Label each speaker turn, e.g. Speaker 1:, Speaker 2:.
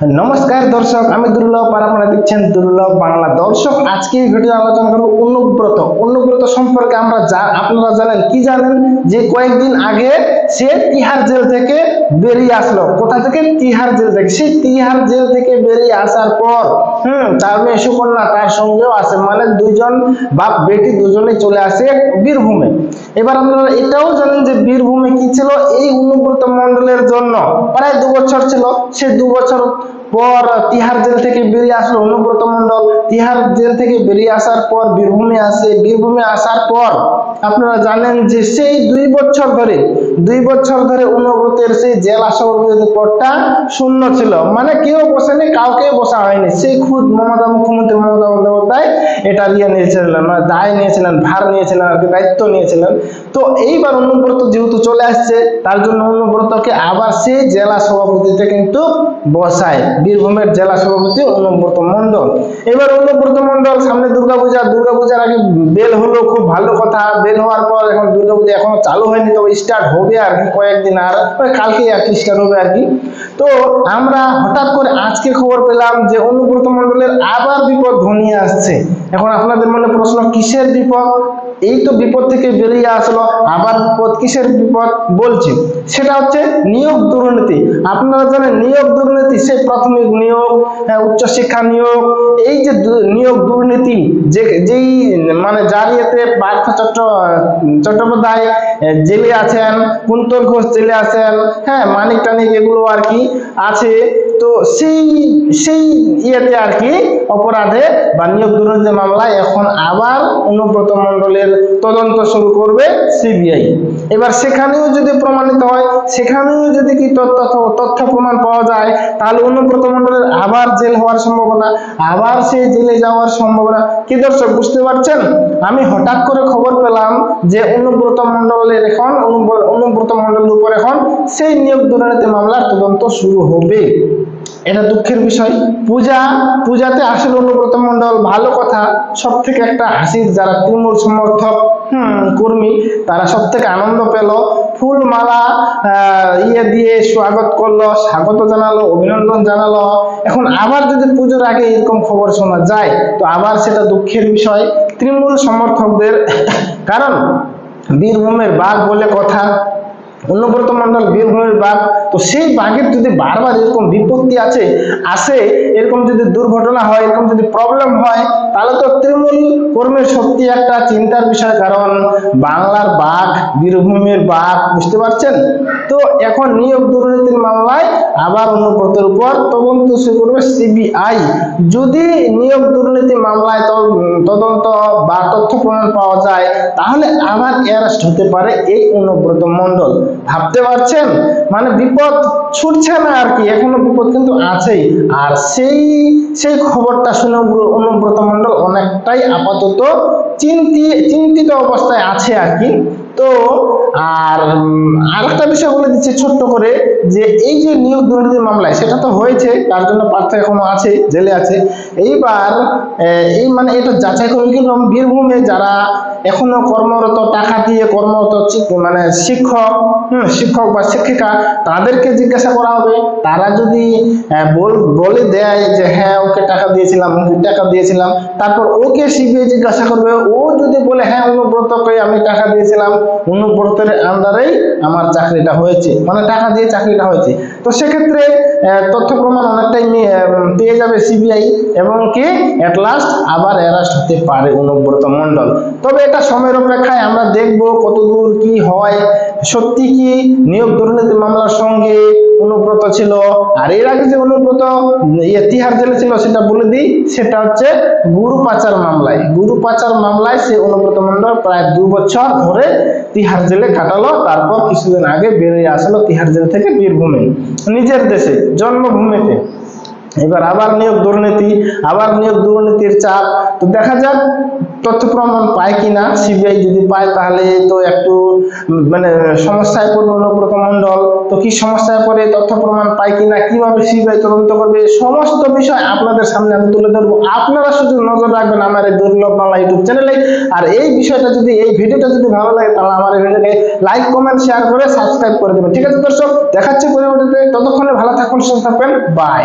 Speaker 1: নমস্কার দর্শক, আমি দুর্লভ আর আপনারা দেখছেন দুর্লভ বাংলা। দর্শক, আজকে এই ভিডিও আলোচনা করব অনুব্রত। অনুব্রত সম্পর্কে আমরা যা আপনারা জানেন, কি জানেন? যে কয়েকদিন আগে সে তিহার জেল থেকে বেরিয়ে আসলো। কোথা থেকে? তিহার জেল থেকে। সেই তিহার জেল থেকে বেরিয়ে আসার পর, হুম, তার মেয়ে সুকন্যা তার সঙ্গেও আসে মানে দুজন বাপ বেটি দুজনে চলে আসে বীরভূমে। এবার আপনারা এটাও জানেন যে বীরভূমে কি ছিল? এই অনুব্রত মন্ডলের জন্য প্রায় দু বছর ছিল। সে দু বছর পর তিহার জেল থেকে বেরিয়ে আসলো অনুব্রত মন্ডল তিহার জেল থেকে বেরিয়ে আসার পর বীরভূমে আসে। বীরভূমে আসার পর আপনারা জানেন যে সেই দুই বছর ধরে, দুই বছর ধরে অনুব্রতের সেই জেল আসার পদটা শূন্য ছিল। মানে কেউ বসেনি, কাউকে বসা হয়নি। সেই খুদ মমতা মুখ্যমন্ত্রী মমতা বন্দ্যোপাধ্যায় এটা নিয়ে নিয়েছিলেন মানে দায় নিয়েছিলেন, ভার নিয়েছিলেন, আর কি দায়িত্ব নিয়েছিলেন। তো এইবার অনুব্রত যেহেতু চলে আসছে, তার জন্য অনুব্রতকে আবার সেই জেলা সভাপতিতে কিন্তু বসায়, বীরভূমের জেলা সভাপতি অনুব্রত মণ্ডল। এবার অনুব্রত মণ্ডল সামনে দুর্গাপূজা, দুর্গাপূজার আগে বেল হলো, খুব ভালো কথা। বেল হওয়ার পর এখন দুর্গাপূজা এখনও চালু হয়নি, তবে স্টার্ট হবে আর কি কয়েকদিন আর ওই কালকেই আর কি স্টার্ট হবে আর কি। তো আমরা হঠাৎ করে আজকে খবর পেলাম যে অনুব্রত মণ্ডলের আবার বিপদ ঘনিয়ে আসছে। এখন আপনাদের মনে প্রশ্ন কিসের বিপদ? এই তো বিপদ থেকে বেরিয়ে আসলো আবার বিপদ কিসের বিপদ? বলছি সেটা হচ্ছে নিয়োগ দুর্নীতি। আপনারা জানেন নিয়োগ দুর্নীতি সে প্রাথমিক নিয়োগ হ্যাঁ, উচ্চশিক্ষা নিয়োগ এই যে নিয়োগ দুর্নীতি যে যেই মানে জারিয়াতে পার্থ চট্ট চট্টোপাধ্যায় জেলে আছেন কুন্তল ঘোষ জেলে আছেন হ্যাঁ মানিক টানিক এগুলো আর কি আছে। তো সেই সেই ইয়েতে আর কি অপরাধে বা নিয়োগ দুর্নীতি মামলায় এখন আবার অনুব্রত মণ্ডলের তদন্ত শুরু করবে সিবিআই। এবার সেখানেও যদি প্রমাণিত হয়, সেখানেও যদি কি তথ্য তথ্য প্রমাণ পাওয়া যায়, তাহলে অনুব্রত মণ্ডলের আবার জেল হওয়ার সম্ভাবনা, আবার সেই জেলে যাওয়ার সম্ভাবনা। কি দর্শক, বুঝতে পারছেন? আমি হঠাৎ করে খবর পেলাম যে অনুব্রত মণ্ডলের এখন, অনুব্র- অনুব্রত মণ্ডলের উপর এখন সেই নিয়োগ দুর্নীতি মামলার তদন্ত শুরু হবে। এটা দুঃখের বিষয়। পূজা, পূজাতে আসলে অনুব্রত মণ্ডল ভালো কথা সব থেকে একটা হাসির যারা তৃণমূল সমর্থক কর্মী, তারা সব থেকে আনন্দ পেল। ফুল মালা ইয়ে দিয়ে স্বাগত করল, স্বাগত জানালো, অভিনন্দন জানালো। এখন আবার যদি পুজোর আগে এরকম খবর শোনা যায়, তো আবার সেটা দুঃখের বিষয়। তৃণমূল সমর্থকদের, কারণ বীরভূমের বাঘ বলে কথা অনুব্রত মন্ডল বীরভূমের বাঘ। তো সেই বাঘের যদি বারবার এরকম বিপত্তি আছে, আসে, এরকম যদি দুর্ঘটনা হয়, এরকম যদি প্রবলেম হয়, তাহলে তো তৃণমূল কর্মীর সত্যি একটা চিন্তার বিষয়, কারণ বাংলার বাঘ বীরভূমের বাঘ, বুঝতে পারছেন? তো এখন নিয়োগ দুর্নীতির মামলায় আবার অনুব্রতের উপর তদন্ত শুরু করবে সিবিআই। যদি নিয়োগ দুর্নীতি মামলায় তদন্ত বা তথ্য প্রমাণ পাওয়া যায়, তাহলে আবার অ্যারেস্ট হতে পারে এই অনুব্রত মণ্ডল ভাবতে পারছেন? মানে বিপদ ছুটছে না আর কি, এখনও বিপদ কিন্তু আছেই। আর সেই সেই খবরটা শুনে অনুব্রত মণ্ডল অনেকটাই আপাতত চিন্তি, চিন্তিত অবস্থায় আছে আর কি। তো, আর আর একটা বিষয় বলে দিচ্ছি ছোট্ট করে যে এই যে নিয়োগ দুর্নীতির মামলায়, সেটা তো হয়েছে, তার জন্য প্রার্থী এখনও আছে, জেলে আছে। এইবার এই মানে এটা যাচাই করবে কিন্তু বীরভূমে যারা এখনও কর্মরত, টাকা দিয়ে কর্মরত মানে শিক্ষক শিক্ষক বা শিক্ষিকা, তাদেরকে জিজ্ঞাসা করা হবে। তারা যদি বলে দেয় যে হ্যাঁ ওকে টাকা দিয়েছিলাম, ওকে টাকা দিয়েছিলাম। তারপর ওকে সিবিআই জিজ্ঞাসা করবে। ও যদি বলে হ্যাঁ অনুব্রতকে আমি টাকা দিয়েছিলাম। অনুব্রতের আন্ডারেই আমার চাকরিটা হয়েছে। মানে টাকা দিয়ে চাকরিটা হয়েছে। তো সেক্ষেত্রে তথ্য প্রমাণ অনেকটাই পেয়ে যাবে সিবিআই এবং কি এট লাস্ট আবার অ্যারাস্ট হতে পারে অনুব্রত মন্ডল তবে এটা সময়ের অপেক্ষায় আমরা দেখব কতদূর কি হয়। সত্যি কি নিয়োগ দুর্নীতি মামলার সঙ্গে অনুব্রত ছিল? আর এর আগে যে অনুব্রত ইয়ে তিহার জেলে ছিল, সেটা বলে দিই, সেটা হচ্ছে গুরু পাচার মামলায়। গুরু পাচার মামলায় সে অনুব্রত মন্ডল প্রায় দু বছর ধরে তিহার জেলে কাটালো, তারপর কিছুদিন আগে বেরিয়ে আসলো তিহার জেল থেকে বীরভূমে, নিজের দেশে, জন্মভূমিতে। এবার আবার নিয়োগ দুর্নীতি, আবার নিয়োগ দুর্নীতির চাপ। তো দেখা যাক তথ্য প্রমাণ পায় কিনা। সিবিআই যদি পায় তাহলে তো একটু মানে সমস্যায় পড়বে অনুব্রত মণ্ডল তো কি সমস্যায় পড়ে, তথ্য প্রমাণ পায় কিনা, কীভাবে সিবিআই তদন্ত করবে, সমস্ত বিষয় আপনাদের সামনে আমি তুলে ধরবো। আপনারা শুধু নজর রাখবেন আমার এই দুর্লভ বাংলা ইউটিউব চ্যানেলে। আর এই বিষয়টা যদি, এই ভিডিওটা যদি ভালো লাগে, তাহলে আমার এই ভিডিওকে লাইক, কমেন্ট, শেয়ার করে সাবস্ক্রাইব করে দেবেন। ঠিক আছে দর্শক, দেখাচ্ছি পরবর্তীতে। ততক্ষণে ভালো থাকুন, সুস্থ থাকবেন বাই।